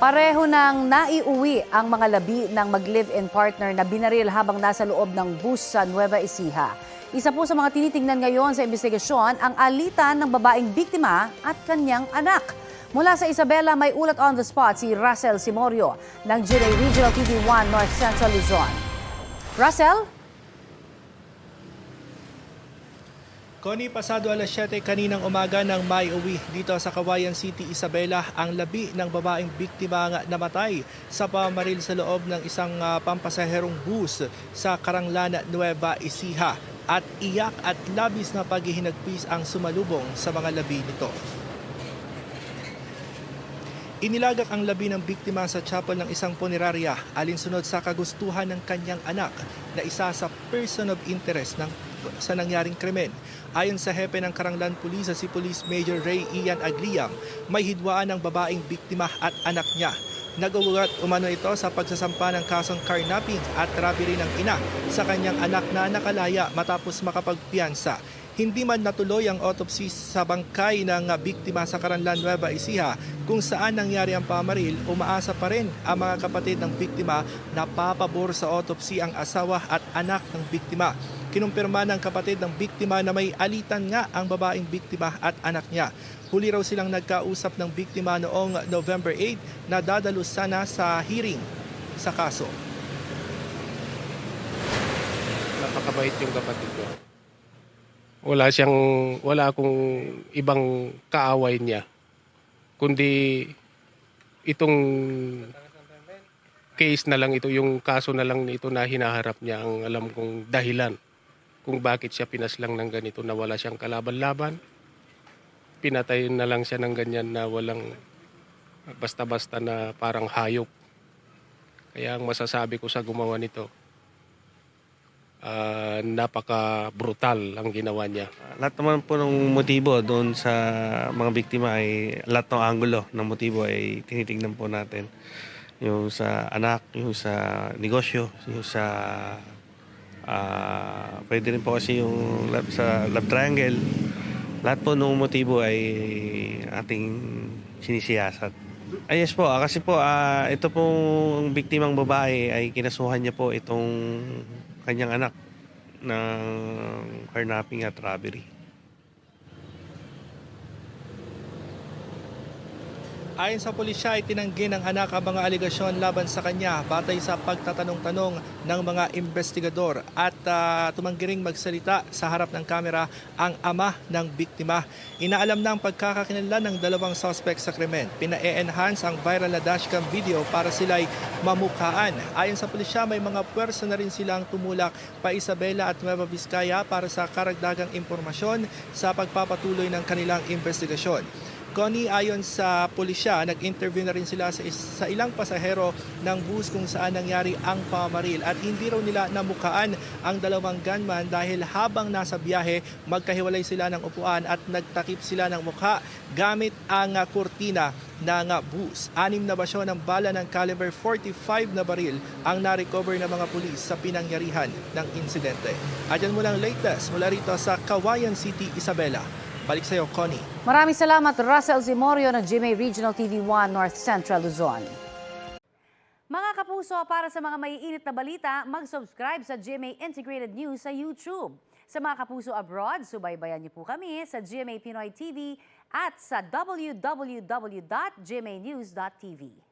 Pareho nang naiuwi ang mga labi ng mag-live-in partner na binaril habang nasa loob ng bus sa Nueva Ecija. Isa po sa mga tinitingnan ngayon sa investigasyon ang alitan ng babaeng biktima at kanyang anak. Mula sa Isabela, may ulat on the spot si Russell Simorio ng GRA Regional TV 1 North Central Luzon. Russell? Connie, pasado alas 7 kaninang umaga nang may uwi dito sa Kawayan City, Isabela, ang labi ng babaeng biktima nga namatay sa pamaril sa loob ng isang ah, pampasaherong bus sa Karanglan, Nueva Ecija. At iyak at labis na paghihinagpis ang sumalubong sa mga labi nito. Inilagak ang labi ng biktima sa chapel ng isang punerarya alinsunod sa kagustuhan ng kanyang anak na isa sa person of interest ng sa nangyaring krimen. Ayon sa hepe ng Karanglan Police, si Police Major Ray Ian Agliam, may hidwaan ng babaeng biktima at anak niya. Nag-ugat umano ito sa pagsasampa ng kasong carnapping at robbery ng ina sa kanyang anak na nakalaya matapos makapagpiyansa. Hindi man natuloy ang autopsy sa bangkay ng biktima sa Karanlan Nueva Ecija kung saan nangyari ang pamaril, umaasa pa rin ang mga kapatid ng biktima na papabor sa autopsy ang asawa at anak ng biktima. Kinumpirma ng kapatid ng biktima na may alitan nga ang babaeng biktima at anak niya. Huli raw silang nagkausap ng biktima noong November 8 na dadalo sana sa hearing sa kaso. napakabait yung kapatid ko. Wala siyang, wala akong ibang kaaway niya. Kundi itong case na lang ito, yung kaso na lang ito na hinaharap niya ang alam kong dahilan kung bakit siya pinaslang ng ganito na wala siyang kalaban-laban. Pinatayin na lang siya ng ganyan na walang basta-basta na parang hayop. Kaya ang masasabi ko sa gumawa nito, ah, napaka-brutal ang ginawa niya. Lahat naman po ng motibo doon sa mga biktima ay lahat ng angulo ng motibo ay tinitingnan po natin. Yung sa anak, yung sa negosyo, yung sa ah, pwede rin po kasi yung love, sa love triangle. Lahat po ng motibo ay ating sinisiyasat. Ay yes po, ah, kasi po ah, ito pong biktimang babae ay kinasuhan niya po itong kanyang anak ng carnapping at robbery. Ayon sa pulisya, itinanggi ng anak ang mga aligasyon laban sa kanya batay sa pagtatanong-tanong ng mga investigador at ah, tumanggi ring magsalita sa harap ng kamera ang ama ng biktima. Inaalam na ang pagkakakilanlan ng dalawang suspect sa krimen. Pina-enhance ang viral na dashcam video para sila'y mamukhaan. Ayon sa pulisya, may mga pwersa na rin silang tumulak pa Isabela at Nueva Vizcaya para sa karagdagang impormasyon sa pagpapatuloy ng kanilang investigasyon. Connie, ayon sa pulisya, nag-interview na rin sila sa, sa ilang pasahero ng bus kung saan nangyari ang pamaril at hindi raw nila namukaan ang dalawang gunman dahil habang nasa biyahe, magkahiwalay sila ng upuan at nagtakip sila ng mukha gamit ang kurtina ng bus. Anim na basyo ng bala ng caliber 45 na baril ang na-recover ng mga pulis sa pinangyarihan ng insidente. At yan mo lang latest mula rito sa Kawayan City, Isabela. Balik sa iyo, Connie. Maraming salamat Russell Simorio ng GMA Regional TV 1 North Central Luzon. Mga kapuso, para sa mga maiinit na balita, mag-subscribe sa GMA Integrated News sa YouTube. Sa mga kapuso abroad, subaybayan niyo po kami sa GMA Pinoy TV at sa www.gmanews.tv.